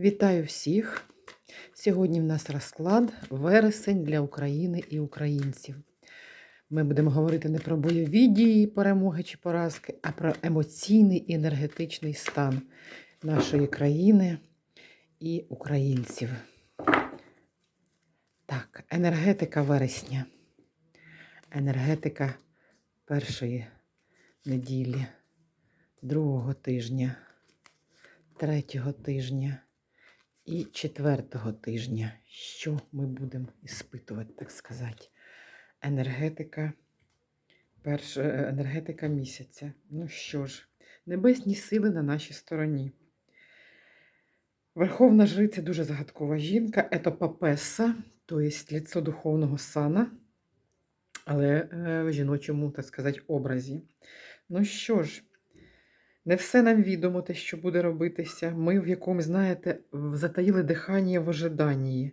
Вітаю всіх! Сьогодні в нас розклад вересень для України і українців. Ми будемо говорити не про бойові дії, перемоги чи поразки, а про емоційний і енергетичний стан нашої країни і українців. Так, енергетика вересня. Енергетика першої неділі, другого тижня, третього тижня і четвертого тижня. Що ми будемо іспитувати, так сказати? Енергетика, перша, е, енергетика місяця. Ну що ж, небесні сили на нашій стороні. Верховна жриця дуже загадкова жінка, це папеса, тобто лицо духовного сана, але е, в жіночому, так сказати, образі. Ну що ж, не все нам відомо те, що буде робитися. Ми в якомусь, знаєте, затаїли дихання в ожиданні.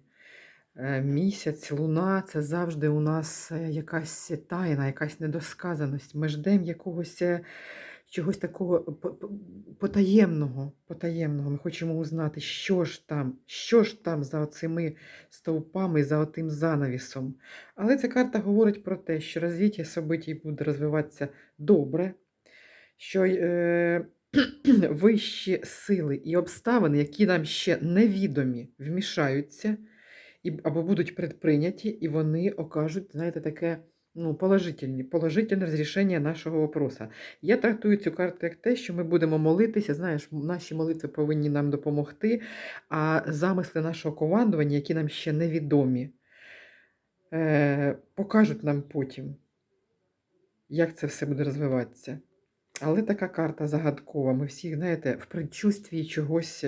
Е, Місяць, луна це завжди у нас е, якась тайна, якась недосказаність. Ми ждемо якогось е, чогось такого по- по- потаємного, потаємного. Ми хочемо узнати, що ж там, що ж там за оцими стовпами, за отим занавісом. Але ця карта говорить про те, що розвиття событий буде розвиватися добре, що е, вищі сили і обставини, які нам ще невідомі, вмішаються і, або будуть предприйняті, і вони окажуть, знаєте, таке ну, положительні, положительне розрішення нашого вопроса. Я трактую цю карту як те, що ми будемо молитися, знаєш, наші молитви повинні нам допомогти, а замисли нашого командування, які нам ще невідомі, е, покажуть нам потім, як це все буде розвиватися. Але така карта загадкова. Ми всі, знаєте, в предчувстві чогось,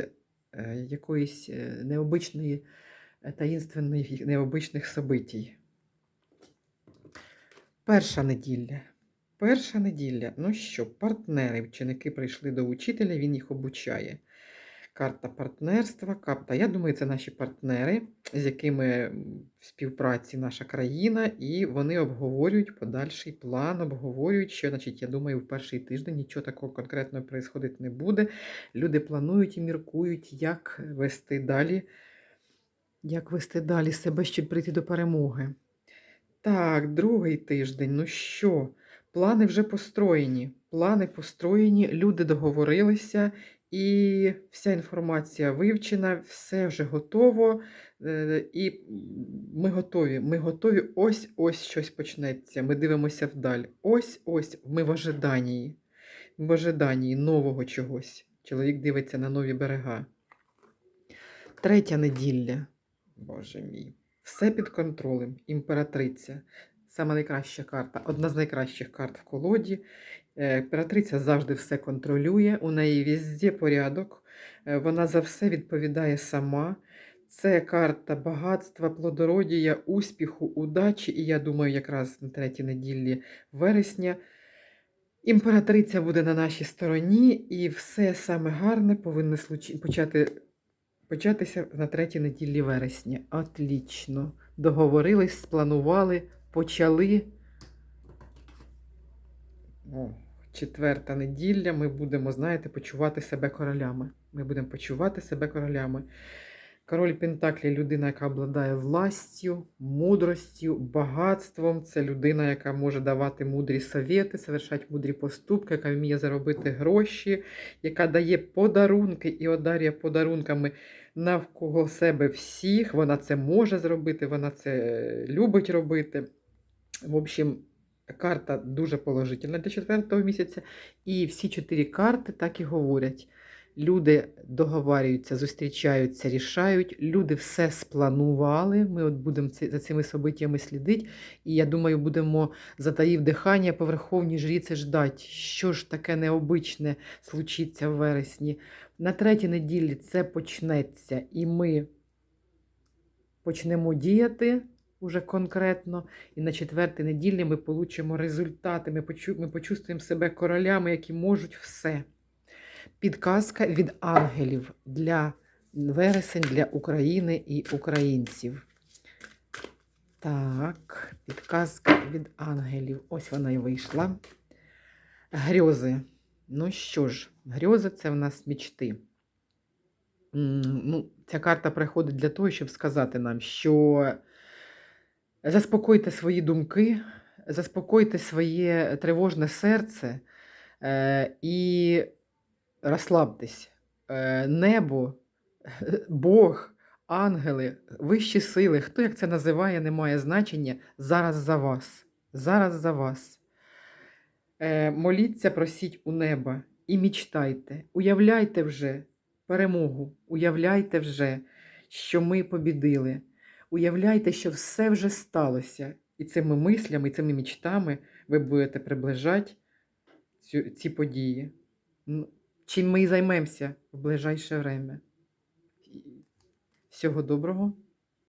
е, якоїсь е, необичної, таїнственної таїнственних, необичних собитій. Перша неділя. Перша неділя. Ну що, партнери, вченики прийшли до учителя, він їх обучає. Карта партнерства, карта. Я думаю, це наші партнери, з якими в співпраці наша країна, і вони обговорюють подальший план, обговорюють, що, значить, я думаю, в перший тиждень нічого такого конкретного відбуватися не буде. Люди планують і міркують, як вести далі, як вести далі себе, щоб прийти до перемоги. Так, другий тиждень. Ну що, плани вже построєні. Плани построєні, люди договорилися, і вся інформація вивчена, все вже готово. е, І ми готові. Ми готові. Ось ось щось почнеться. Ми дивимося вдаль. Ось ось ми в ожиданні. В ожиданні нового чогось. Чоловік дивиться на нові берега. Третя неділя. Боже мій. Все під контролем. Імператриця. Саме найкраща карта. Одна з найкращих карт в колоді. Е, Імператриця завжди все контролює. У неї везде порядок. Е, Вона за все відповідає сама. Це карта багатства, плодородія, успіху, удачі. І я думаю, якраз на третій неділі вересня імператриця буде на нашій стороні, і все саме гарне повинно почати Початися на третій неділі вересня. Отлічно. Договорились, спланували, почали. О, четверта неділя. Ми будемо, знаєте, почувати себе королями. Ми будемо почувати себе королями. Король Пентаклі людина, яка обладає властю, мудростю, багатством. Це людина, яка може давати мудрі совєти, совершати мудрі поступки, яка вміє заробити гроші, яка дає подарунки і одарює подарунками навколо себе всіх. Вона це може зробити, вона це любить робити. В общем, карта дуже положительна для четвертого місяця. І всі чотири карти так і говорять. Люди договарюються, зустрічаються, рішають. Люди все спланували. Ми от будемо за цими событиями слідити. І я думаю, будемо затаїв дихання по верховній жріці ждати, що ж таке необичне случиться в вересні. На третій неділі це почнеться, і ми почнемо діяти уже конкретно. І на четвертій неділі ми получимо результати. Ми, почу, ми почувствуємо себе королями, які можуть все. Підказка від ангелів для вересень для України і українців. Так, підказка від ангелів. Ось вона і вийшла. Грьози. Ну що ж, грьози це в нас мічти. ну, ця карта приходить для того, щоб сказати нам, що заспокойте свої думки, заспокойте своє тривожне серце е, і розслабтесь. Е, небо, Бог, ангели, вищі сили, хто як це називає, не має значення. Зараз за вас. Зараз за вас. Е, моліться, просіть у неба і мічтайте. Уявляйте вже перемогу. Уявляйте вже, що ми побідили. Уявляйте, що все вже сталося. І цими мислями, і цими мічтами ви будете приближати цю, ці події. Чим ми і займемося в ближайше время. Всього доброго.